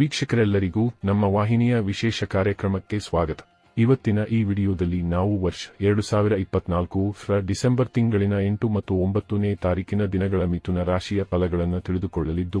ವೀಕ್ಷಕರೆಲ್ಲರಿಗೂ ನಮ್ಮ ವಾಹಿನಿಯ ವಿಶೇಷ ಕಾರ್ಯಕ್ರಮಕ್ಕೆ ಸ್ವಾಗತ. ಇವತ್ತಿನ ಈ ವಿಡಿಯೋದಲ್ಲಿ ನಾವು ವರ್ಷ ಎರಡು ಸಾವಿರ ಇಪ್ಪತ್ನಾಲ್ಕು ಡಿಸೆಂಬರ್ ತಿಂಗಳಿನ ಎಂಟು ಮತ್ತು ಒಂಬತ್ತನೇ ತಾರೀಕಿನ ದಿನಗಳ ಮಿಥುನ ರಾಶಿಯ ಫಲಗಳನ್ನು ತಿಳಿದುಕೊಳ್ಳಲಿದ್ದು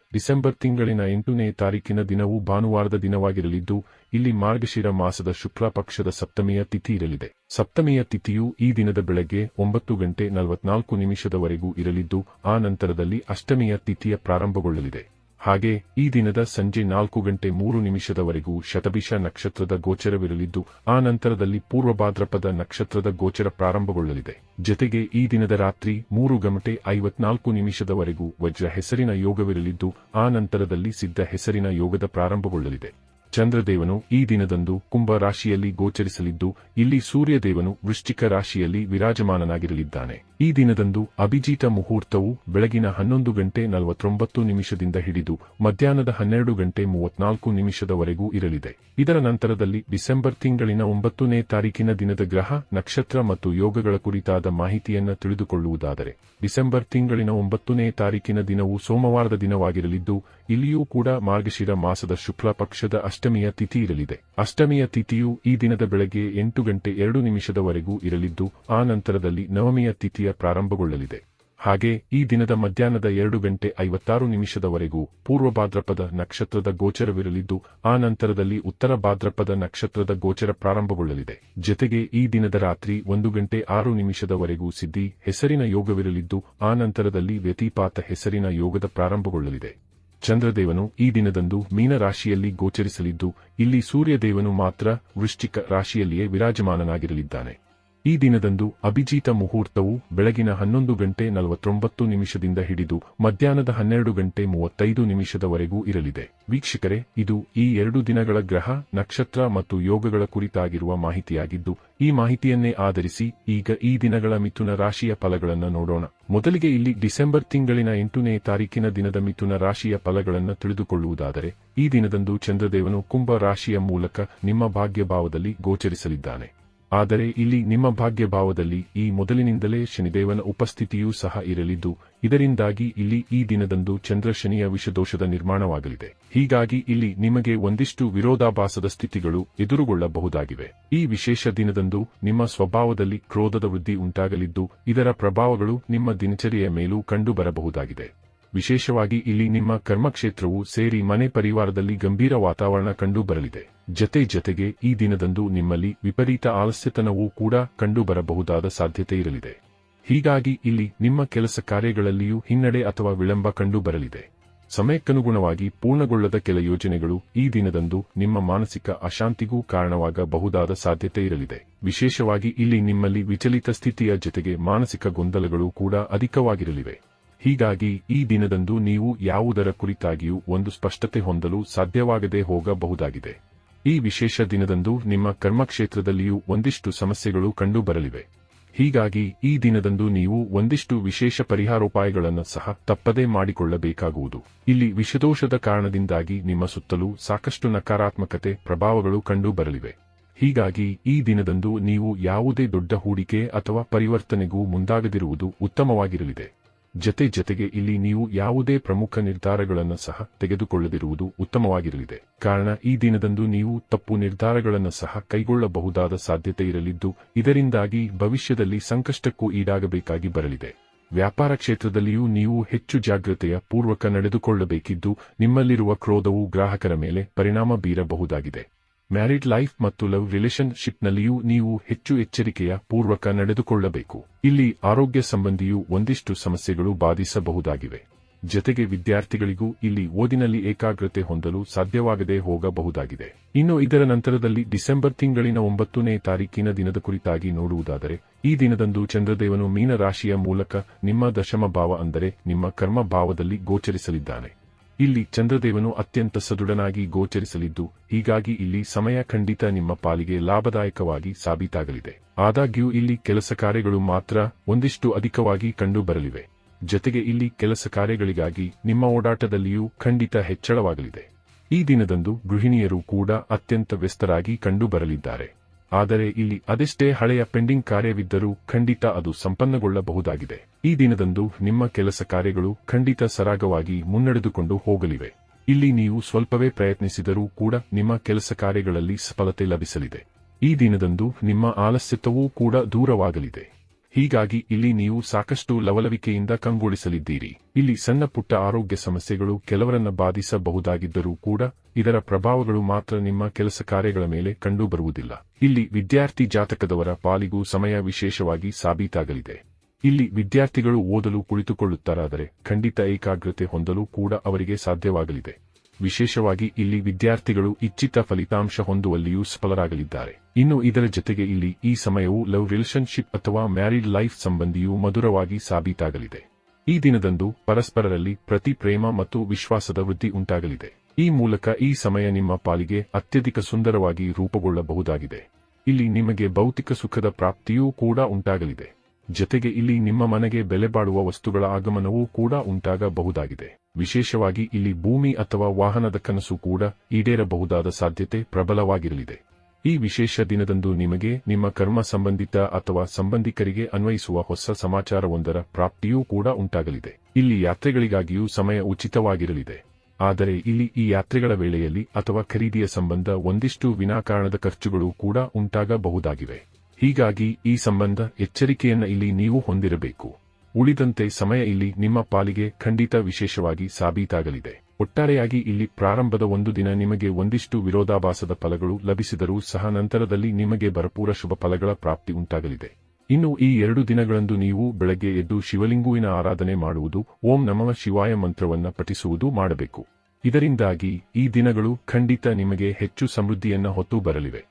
ಡಿಸೆಂಬರ್ ತಿಂಗಳಿನ ಎಂಟನೇ ತಾರೀಕಿನ ದಿನವು ಭಾನುವಾರದ ದಿನವಾಗಿರಲಿದ್ದು, ಇಲ್ಲಿ ಮಾರ್ಗಶಿರ ಮಾಸದ ಶುಕ್ಲ ಪಕ್ಷದ ಸಪ್ತಮಿಯ ತಿಥಿ ಇರಲಿದೆ. ಸಪ್ತಮಿಯ ತಿಥಿಯು ಈ ದಿನದ ಬೆಳಗ್ಗೆ ಒಂಬತ್ತು ಗಂಟೆ ನಲವತ್ನಾಲ್ಕು ನಿಮಿಷದವರೆಗೂ ಇರಲಿದ್ದು, ಆ ನಂತರದಲ್ಲಿ ಅಷ್ಟಮಿಯ ತಿಥಿಯ ಪ್ರಾರಂಭಗೊಳ್ಳಲಿದೆ. ಹಾಗೆ, ಈ ದಿನದ ಸಂಜೆ ನಾಲ್ಕು ಗಂಟೆ ಮೂರು ನಿಮಿಷದವರೆಗೂ ಶತಭಿಷ ನಕ್ಷತ್ರದ ಗೋಚರವಿರಲಿದ್ದು, ಆ ನಂತರದಲ್ಲಿ ಪೂರ್ವ ಭಾದ್ರಪದ ನಕ್ಷತ್ರದ ಗೋಚರ ಪ್ರಾರಂಭಗೊಳ್ಳಲಿದೆ. ಜೊತೆಗೆ ಈ ದಿನದ ರಾತ್ರಿ ಮೂರು ಗಂಟೆ ಐವತ್ನಾಲ್ಕು ನಿಮಿಷದವರೆಗೂ ವಜ್ರ ಹೆಸರಿನ ಯೋಗವಿರಲಿದ್ದು, ಆ ನಂತರದಲ್ಲಿ ಸಿದ್ಧ ಹೆಸರಿನ ಯೋಗದ ಪ್ರಾರಂಭಗೊಳ್ಳಲಿದೆ. ಚಂದ್ರದೇವನು ಈ ದಿನದಂದು ಕುಂಭ ರಾಶಿಯಲ್ಲಿ ಗೋಚರಿಸಲಿದ್ದು, ಇಲ್ಲಿ ಸೂರ್ಯದೇವನು ವೃಶ್ಚಿಕ ರಾಶಿಯಲ್ಲಿ ವಿರಾಜಮಾನನಾಗಿರಲಿದ್ದಾನೆ. ಈ ದಿನದಂದು ಅಭಿಜಿತ ಮುಹೂರ್ತವು ಬೆಳಗಿನ ಹನ್ನೊಂದು ಗಂಟೆ ನಲವತ್ತೊಂಬತ್ತು ನಿಮಿಷದಿಂದ ಹಿಡಿದು ಮಧ್ಯಾಹ್ನದ ಹನ್ನೆರಡು ಗಂಟೆ ಮೂವತ್ನಾಲ್ಕು ನಿಮಿಷದವರೆಗೂ ಇರಲಿದೆ. ಇದರ ನಂತರದಲ್ಲಿ ಡಿಸೆಂಬರ್ ತಿಂಗಳಿನ ಒಂಬತ್ತನೇ ತಾರೀಕಿನ ದಿನದ ಗ್ರಹ, ನಕ್ಷತ್ರ ಮತ್ತು ಯೋಗಗಳ ಕುರಿತಾದ ಮಾಹಿತಿಯನ್ನು ತಿಳಿದುಕೊಳ್ಳುವುದಾದರೆ, ಡಿಸೆಂಬರ್ ತಿಂಗಳಿನ ಒಂಬತ್ತನೇ ತಾರೀಕಿನ ದಿನವು ಸೋಮವಾರದ ದಿನವಾಗಿರಲಿದ್ದು, ಇಲ್ಲಿಯೂ ಕೂಡ ಮಾರ್ಗಶಿರ ಮಾಸದ ಶುಕ್ಲ ಪಕ್ಷದ ಅಷ್ಟಮಿಯ ತಿಥಿ ಇರಲಿದೆ. ಅಷ್ಟಮಿಯ ತಿಥಿಯು ಈ ದಿನದ ಬೆಳಗ್ಗೆ ಎಂಟು ಗಂಟೆ ಎರಡು ನಿಮಿಷದವರೆಗೂ ಇರಲಿದ್ದು, ಆ ನಂತರದಲ್ಲಿ ನವಮಿಯ ತಿಥಿಯ ಪ್ರಾರಂಭಗೊಳ್ಳಲಿದೆ. ಹಾಗೆ ಈ ದಿನದ ಮಧ್ಯಾಹ್ನದ ಎರಡು ಗಂಟೆ ಐವತ್ತಾರು ನಿಮಿಷದವರೆಗೂ ಪೂರ್ವ ಭಾದ್ರಪದ ನಕ್ಷತ್ರದ ಗೋಚರವಿರಲಿದ್ದು, ಆ ನಂತರದಲ್ಲಿ ಉತ್ತರ ಭಾದ್ರಪದ ನಕ್ಷತ್ರದ ಗೋಚರ ಪ್ರಾರಂಭಗೊಳ್ಳಲಿದೆ. ಜೊತೆಗೆ ಈ ದಿನದ ರಾತ್ರಿ ಒಂದು ಗಂಟೆ ಆರು ನಿಮಿಷದವರೆಗೂ ಸಿದ್ಧಿ ಹೆಸರಿನ ಯೋಗವಿರಲಿದ್ದು, ಆ ನಂತರದಲ್ಲಿ ವ್ಯತಿಪಾತ ಹೆಸರಿನ ಯೋಗದ ಪ್ರಾರಂಭಗೊಳ್ಳಲಿದೆ. ಚಂದ್ರದೇವನು ಈ ದಿನದಂದು ಮೀನ ರಾಶಿಯಲ್ಲಿ ಗೋಚರಿಸಲಿದ್ದು, ಇಲ್ಲಿ ಸೂರ್ಯದೇವನು ಮಾತ್ರ ವೃಶ್ಚಿಕ ರಾಶಿಯಲ್ಲಿಯೇ ವಿರಾಜಮಾನನಾಗಿರಲಿದ್ದಾನೆ. ಈ ದಿನದಂದು ಅಭಿಜಿತ ಮುಹೂರ್ತವು ಬೆಳಗಿನ ಹನ್ನೊಂದು ಗಂಟೆ ನಲವತ್ತೊಂಬತ್ತು ನಿಮಿಷದಿಂದ ಹಿಡಿದು ಮಧ್ಯಾಹ್ನದ ಹನ್ನೆರಡು ಗಂಟೆ ಮೂವತ್ತೈದು ನಿಮಿಷದವರೆಗೂ ಇರಲಿದೆ. ವೀಕ್ಷಕರೇ, ಇದು ಈ ಎರಡು ದಿನಗಳ ಗ್ರಹ, ನಕ್ಷತ್ರ ಮತ್ತು ಯೋಗಗಳ ಕುರಿತಾಗಿರುವ ಮಾಹಿತಿಯಾಗಿದ್ದು, ಈ ಮಾಹಿತಿಯನ್ನೇ ಆಧರಿಸಿ ಈಗ ಈ ದಿನಗಳ ಮಿಥುನ ರಾಶಿಯ ಫಲಗಳನ್ನು ನೋಡೋಣ. ಮೊದಲಿಗೆ ಇಲ್ಲಿ ಡಿಸೆಂಬರ್ ತಿಂಗಳಿನ ಎಂಟನೇ ತಾರೀಕಿನ ದಿನದ ಮಿಥುನ ರಾಶಿಯ ಫಲಗಳನ್ನು ತಿಳಿದುಕೊಳ್ಳುವುದಾದರೆ, ಈ ದಿನದಂದು ಚಂದ್ರದೇವನು ಕುಂಭ ರಾಶಿಯ ಮೂಲಕ ನಿಮ್ಮ ಭಾಗ್ಯಭಾವದಲ್ಲಿ ಗೋಚರಿಸಲಿದ್ದಾನೆ. ಆದರೆ ಇಲ್ಲಿ ನಿಮ್ಮ ಭಾಗ್ಯಭಾವದಲ್ಲಿ ಈ ಮೊದಲಿನಿಂದಲೇ ಶನಿದೇವನ ಉಪಸ್ಥಿತಿಯೂ ಸಹ ಇರಲಿದ್ದು, ಇದರಿಂದಾಗಿ ಇಲ್ಲಿ ಈ ದಿನದಂದು ಚಂದ್ರ ಶನಿಯ ವಿಷದೋಷದ ನಿರ್ಮಾಣವಾಗಲಿದೆ. ಹೀಗಾಗಿ ಇಲ್ಲಿ ನಿಮಗೆ ಒಂದಿಷ್ಟು ವಿರೋಧಾಭಾಸದ ಸ್ಥಿತಿಗಳು ಎದುರುಗೊಳ್ಳಬಹುದಾಗಿವೆ. ಈ ವಿಶೇಷ ದಿನದಂದು ನಿಮ್ಮ ಸ್ವಭಾವದಲ್ಲಿ ಕ್ರೋಧದ ವೃದ್ಧಿ ಉಂಟಾಗಲಿದ್ದು, ಇದರ ಪ್ರಭಾವಗಳು ನಿಮ್ಮ ದಿನಚರಿಯ ಮೇಲೂ ಕಂಡುಬರಬಹುದಾಗಿದೆ. ವಿಶೇಷವಾಗಿ ಇಲ್ಲಿ ನಿಮ್ಮ ಕರ್ಮಕ್ಷೇತ್ರವು ಸೇರಿ ಮನೆ ಪರಿವಾರದಲ್ಲಿ ಗಂಭೀರ ವಾತಾವರಣ ಕಂಡುಬರಲಿದೆ. ಜತೆ ಜತೆಗೆ ಈ ದಿನದಂದು ನಿಮ್ಮಲ್ಲಿ ವಿಪರೀತ ಆಲಸ್ಯತನವೂ ಕೂಡ ಕಂಡುಬರಬಹುದಾದ ಸಾಧ್ಯತೆ ಇರಲಿದೆ. ಹೀಗಾಗಿ ಇಲ್ಲಿ ನಿಮ್ಮ ಕೆಲಸ ಕಾರ್ಯಗಳಲ್ಲಿಯೂ ಹಿನ್ನಡೆ ಅಥವಾ ವಿಳಂಬ ಕಂಡುಬರಲಿದೆ. ಸಮಯಕ್ಕನುಗುಣವಾಗಿ ಪೂರ್ಣಗೊಳ್ಳದ ಕೆಲ ಯೋಜನೆಗಳು ಈ ದಿನದಂದು ನಿಮ್ಮ ಮಾನಸಿಕ ಅಶಾಂತಿಗೂ ಕಾರಣವಾಗಬಹುದಾದ ಸಾಧ್ಯತೆ ಇರಲಿದೆ. ವಿಶೇಷವಾಗಿ ಇಲ್ಲಿ ನಿಮ್ಮಲ್ಲಿ ವಿಚಲಿತ ಸ್ಥಿತಿಯ ಜೊತೆಗೆ ಮಾನಸಿಕ ಗೊಂದಲಗಳು ಕೂಡ ಅಧಿಕವಾಗಿರಲಿವೆ. ಹೀಗಾಗಿ ಈ ದಿನದಂದು ನೀವು ಯಾವುದರ ಕುರಿತಾಗಿಯೂ ಒಂದು ಸ್ಪಷ್ಟತೆ ಹೊಂದಲು ಸಾಧ್ಯವಾಗದೆ ಹೋಗಬಹುದಾಗಿದೆ. ಈ ವಿಶೇಷ ದಿನದಂದು ನಿಮ್ಮ ಕರ್ಮಕ್ಷೇತ್ರದಲ್ಲಿಯೂ ಒಂದಿಷ್ಟು ಸಮಸ್ಯೆಗಳು ಕಂಡುಬರಲಿವೆ. ಹೀಗಾಗಿ ಈ ದಿನದಂದು ನೀವು ಒಂದಿಷ್ಟು ವಿಶೇಷ ಪರಿಹಾರೋಪಾಯಗಳನ್ನು ಸಹ ತಪ್ಪದೇ ಮಾಡಿಕೊಳ್ಳಬೇಕಾಗುವುದು. ಇಲ್ಲಿ ವಿಷದೋಷದ ಕಾರಣದಿಂದಾಗಿ ನಿಮ್ಮ ಸುತ್ತಲೂ ಸಾಕಷ್ಟು ನಕಾರಾತ್ಮಕತೆ ಪ್ರಭಾವಗಳು ಕಂಡುಬರಲಿವೆ. ಹೀಗಾಗಿ ಈ ದಿನದಂದು ನೀವು ಯಾವುದೇ ದೊಡ್ಡ ಹೂಡಿಕೆ ಅಥವಾ ಪರಿವರ್ತನೆಗೂ ಮುಂದಾಗದಿರುವುದು ಉತ್ತಮವಾಗಿರಲಿದೆ. ಜತೆ ಜತೆಗೆ ಇಲ್ಲಿ ನೀವು ಯಾವುದೇ ಪ್ರಮುಖ ನಿರ್ಧಾರಗಳನ್ನು ಸಹ ತೆಗೆದುಕೊಳ್ಳದಿರುವುದು ಉತ್ತಮವಾಗಿರಲಿದೆ. ಕಾರಣ, ಈ ದಿನದಂದು ನೀವು ತಪ್ಪು ನಿರ್ಧಾರಗಳನ್ನು ಸಹ ಕೈಗೊಳ್ಳಬಹುದಾದ ಸಾಧ್ಯತೆ ಇರಲಿದ್ದು, ಇದರಿಂದಾಗಿ ಭವಿಷ್ಯದಲ್ಲಿ ಸಂಕಷ್ಟಕ್ಕೂ ಈಡಾಗಬೇಕಾಗಿ ಬರಲಿದೆ. ವ್ಯಾಪಾರ ಕ್ಷೇತ್ರದಲ್ಲಿಯೂ ನೀವು ಹೆಚ್ಚು ಜಾಗ್ರತೆಯ ಪೂರ್ವಕ ನಡೆದುಕೊಳ್ಳಬೇಕಿದ್ದು, ನಿಮ್ಮಲ್ಲಿರುವ ಕ್ರೋಧವು ಗ್ರಾಹಕರ ಮೇಲೆ ಪರಿಣಾಮ ಬೀರಬಹುದಾಗಿದೆ. ಮ್ಯಾರಿಡ್ ಲೈಫ್ ಮತ್ತು ಲವ್ ರಿಲೇಶನ್ಶಿಪ್ನಲ್ಲಿಯೂ ನೀವು ಹೆಚ್ಚು ಎಚ್ಚರಿಕೆಯ ಪೂರ್ವಕ ನಡೆದುಕೊಳ್ಳಬೇಕು. ಇಲ್ಲಿ ಆರೋಗ್ಯ ಸಂಬಂಧಿಯೂ ಒಂದಿಷ್ಟು ಸಮಸ್ಯೆಗಳು ಬಾಧಿಸಬಹುದಾಗಿವೆ. ಜತೆಗೆ ವಿದ್ಯಾರ್ಥಿಗಳಿಗೂ ಇಲ್ಲಿ ಓದಿನಲ್ಲಿ ಏಕಾಗ್ರತೆ ಹೊಂದಲು ಸಾಧ್ಯವಾಗದೆ ಹೋಗಬಹುದಾಗಿದೆ. ಇನ್ನು ಇದರ ನಂತರದಲ್ಲಿ ಡಿಸೆಂಬರ್ ತಿಂಗಳಿನ ಒಂಬತ್ತನೇ ತಾರೀಕಿನ ದಿನದ ಕುರಿತಾಗಿ ನೋಡುವುದಾದರೆ, ಈ ದಿನದಂದು ಚಂದ್ರದೇವನು ಮೀನರಾಶಿಯ ಮೂಲಕ ನಿಮ್ಮ ದಶಮ ಭಾವ ಅಂದರೆ ನಿಮ್ಮ ಕರ್ಮ ಭಾವದಲ್ಲಿ ಗೋಚರಿಸಲಿದ್ದಾನೆ. ಇಲ್ಲಿ ಚಂದ್ರದೇವನು ಅತ್ಯಂತ ಸದೃಢನಾಗಿ ಗೋಚರಿಸಲಿದ್ದು, ಹೀಗಾಗಿ ಇಲ್ಲಿ ಸಮಯ ಖಂಡಿತ ನಿಮ್ಮ ಪಾಲಿಗೆ ಲಾಭದಾಯಕವಾಗಿ ಸಾಬೀತಾಗಲಿದೆ. ಆದಾಗ್ಯೂ ಇಲ್ಲಿ ಕೆಲಸ ಕಾರ್ಯಗಳು ಮಾತ್ರ ಒಂದಿಷ್ಟು ಅಧಿಕವಾಗಿ ಕಂಡುಬರಲಿವೆ. ಜತೆಗೆ ಇಲ್ಲಿ ಕೆಲಸ ಕಾರ್ಯಗಳಿಗಾಗಿ ನಿಮ್ಮ ಓಡಾಟದಲ್ಲಿಯೂ ಖಂಡಿತ ಹೆಚ್ಚಳವಾಗಲಿದೆ. ಈ ದಿನದಂದು ಗೃಹಿಣಿಯರು ಕೂಡ ಅತ್ಯಂತ ವ್ಯಸ್ತರಾಗಿ ಕಂಡುಬರಲಿದ್ದಾರೆ. ಆದರೆ ಇಲ್ಲಿ ಅದೆಷ್ಟೇ ಹಳೆಯ ಪೆಂಡಿಂಗ್ ಕಾರ್ಯವಿದ್ದರೂ ಖಂಡಿತ ಅದು ಸಂಪನ್ನಗೊಳ್ಳಬಹುದಾಗಿದೆ. ಈ ದಿನದಂದು ನಿಮ್ಮ ಕೆಲಸ ಕಾರ್ಯಗಳು ಖಂಡಿತ ಸರಾಗವಾಗಿ ಮುನ್ನಡೆದುಕೊಂಡು ಹೋಗಲಿವೆ. ಇಲ್ಲಿ ನೀವು ಸ್ವಲ್ಪವೇ ಪ್ರಯತ್ನಿಸಿದರೂ ಕೂಡ ನಿಮ್ಮ ಕೆಲಸ ಕಾರ್ಯಗಳಲ್ಲಿ ಸಫಲತೆ ಲಭಿಸಲಿದೆ. ಈ ದಿನದಂದು ನಿಮ್ಮ ಆಲಸ್ಯತ್ವವೂ ಕೂಡ ದೂರವಾಗಲಿದೆ. ಹೀಗಾಗಿ ಇಲ್ಲಿ ನೀವು ಸಾಕಷ್ಟು ಲವಲವಿಕೆಯಿಂದ ಕಂಗೊಳಿಸಲಿದ್ದೀರಿ. ಇಲ್ಲಿ ಸಣ್ಣ ಪುಟ್ಟ ಆರೋಗ್ಯ ಸಮಸ್ಯೆಗಳು ಕೆಲವರನ್ನ ಬಾಧಿಸಬಹುದಾಗಿದ್ದರೂ ಕೂಡ ಇದರ ಪ್ರಭಾವಗಳು ಮಾತ್ರ ನಿಮ್ಮ ಕೆಲಸ ಕಾರ್ಯಗಳ ಮೇಲೆ ಕಂಡುಬರುವುದಿಲ್ಲ. ಇಲ್ಲಿ ವಿದ್ಯಾರ್ಥಿ ಜಾತಕದವರ ಪಾಲಿಗೂ ಸಮಯ ವಿಶೇಷವಾಗಿ ಸಾಬೀತಾಗಲಿದೆ. ಇಲ್ಲಿ ವಿದ್ಯಾರ್ಥಿಗಳು ಓದಲು ಕುಳಿತುಕೊಳ್ಳುತ್ತಾರಾದರೆ ಖಂಡಿತ ಏಕಾಗ್ರತೆ ಹೊಂದಲು ಕೂಡ ಅವರಿಗೆ ಸಾಧ್ಯವಾಗಲಿದೆ. ವಿಶೇಷವಾಗಿ ಇಲ್ಲಿ ವಿದ್ಯಾರ್ಥಿಗಳು ಇಚ್ಛಿತ ಫಲಿತಾಂಶ ಹೊಂದುವಲ್ಲಿಯೂ ಸಫಲರಾಗಲಿದ್ದಾರೆ. ಇನ್ನು ಇದರ ಜತೆಗೆ ಇಲ್ಲಿ ಈ ಸಮಯವು ಲವ್ ರಿಲೇಶನ್ಶಿಪ್ ಅಥವಾ ಮ್ಯಾರಿಡ್ ಲೈಫ್ ಸಂಬಂಧಿಯೂ ಮಧುರವಾಗಿ ಸಾಬೀತಾಗಲಿದೆ. ಈ ದಿನದಂದು ಪರಸ್ಪರರಲ್ಲಿ ಪ್ರತಿ ಪ್ರೇಮ ಮತ್ತು ವಿಶ್ವಾಸದ ವೃದ್ಧಿ ಉಂಟಾಗಲಿದೆ. ಈ ಮೂಲಕ ಈ ಸಮಯ ನಿಮ್ಮ ಪಾಲಿಗೆ ಅತ್ಯಧಿಕ ಸುಂದರವಾಗಿ ರೂಪುಗೊಳ್ಳಬಹುದಾಗಿದೆ. ಇಲ್ಲಿ ನಿಮಗೆ ಭೌತಿಕ ಸುಖದ ಪ್ರಾಪ್ತಿಯೂ ಕೂಡ ಉಂಟಾಗಲಿದೆ. ಜತೆಗೆ ಇಲ್ಲಿ ನಿಮ್ಮ ಮನೆಗೆ ಬೆಲೆ ಬಾಳುವ ವಸ್ತುಗಳ ಆಗಮನವೂ ಕೂಡ ಉಂಟಾಗಬಹುದಾಗಿದೆ. ವಿಶೇಷವಾಗಿ ಇಲ್ಲಿ ಭೂಮಿ ಅಥವಾ ವಾಹನದ ಕನಸು ಕೂಡ ಈಡೇರಬಹುದಾದ ಸಾಧ್ಯತೆ ಪ್ರಬಲವಾಗಿರಲಿದೆ. ಈ ವಿಶೇಷ ದಿನದಂದು ನಿಮಗೆ ನಿಮ್ಮ ಕರ್ಮ ಸಂಬಂಧಿತ ಅಥವಾ ಸಂಬಂಧಿಕರಿಗೆ ಅನ್ವಯಿಸುವ ಹೊಸ ಸಮಾಚಾರವೊಂದರ ಪ್ರಾಪ್ತಿಯೂ ಕೂಡ ಉಂಟಾಗಲಿದೆ. ಇಲ್ಲಿ ಯಾತ್ರೆಗಳಿಗಾಗಿಯೂ ಸಮಯ ಉಚಿತವಾಗಿರಲಿದೆ. ಆದರೆ ಇಲ್ಲಿ ಈ ಯಾತ್ರೆಗಳ ವೇಳೆಯಲ್ಲಿ ಅಥವಾ ಖರೀದಿಯ ಸಂಬಂಧ ಒಂದಿಷ್ಟು ವಿನಾಕಾರಣದ ಖರ್ಚುಗಳು ಕೂಡ ಉಂಟಾಗಬಹುದಾಗಿವೆ. ಹೀಗಾಗಿ ಈ ಸಂಬಂಧ ಎಚ್ಚರಿಕೆಯನ್ನ ಇಲ್ಲಿ ನೀವು ಹೊಂದಿರಬೇಕು. ಉಳಿದಂತೆ ಸಮಯ ಇಲ್ಲಿ ನಿಮ್ಮ ಪಾಲಿಗೆ ಖಂಡಿತ ವಿಶೇಷವಾಗಿ ಸಾಬೀತಾಗಲಿದೆ. ಒಟ್ಟಾರೆಯಾಗಿ ಇಲ್ಲಿ ಪ್ರಾರಂಭದ ಒಂದು ದಿನ ನಿಮಗೆ ಒಂದಿಷ್ಟು ವಿರೋಧಾಭಾಸದ ಫಲಗಳು ಲಭಿಸಿದರೂ ಸಹ ನಂತರದಲ್ಲಿ ನಿಮಗೆ ಭರಪೂರ ಶುಭ ಫಲಗಳ ಪ್ರಾಪ್ತಿ ಉಂಟಾಗಲಿದೆ. ಇನ್ನು ಈ ಎರಡು ದಿನಗಳಂದು ನೀವು ಬೆಳಗ್ಗೆ ಎದ್ದು ಶಿವಲಿಂಗುವಿನ ಆರಾಧನೆ ಮಾಡುವುದು, ಓಂ ನಮಃ ಶಿವಾಯ ಮಂತ್ರವನ್ನ ಪಠಿಸುವುದು ಮಾಡಬೇಕು. ಇದರಿಂದಾಗಿ ಈ ದಿನಗಳು ಖಂಡಿತ ನಿಮಗೆ ಹೆಚ್ಚು ಸಮೃದ್ಧಿಯನ್ನ ಹೊತ್ತು ಬರಲಿವೆ.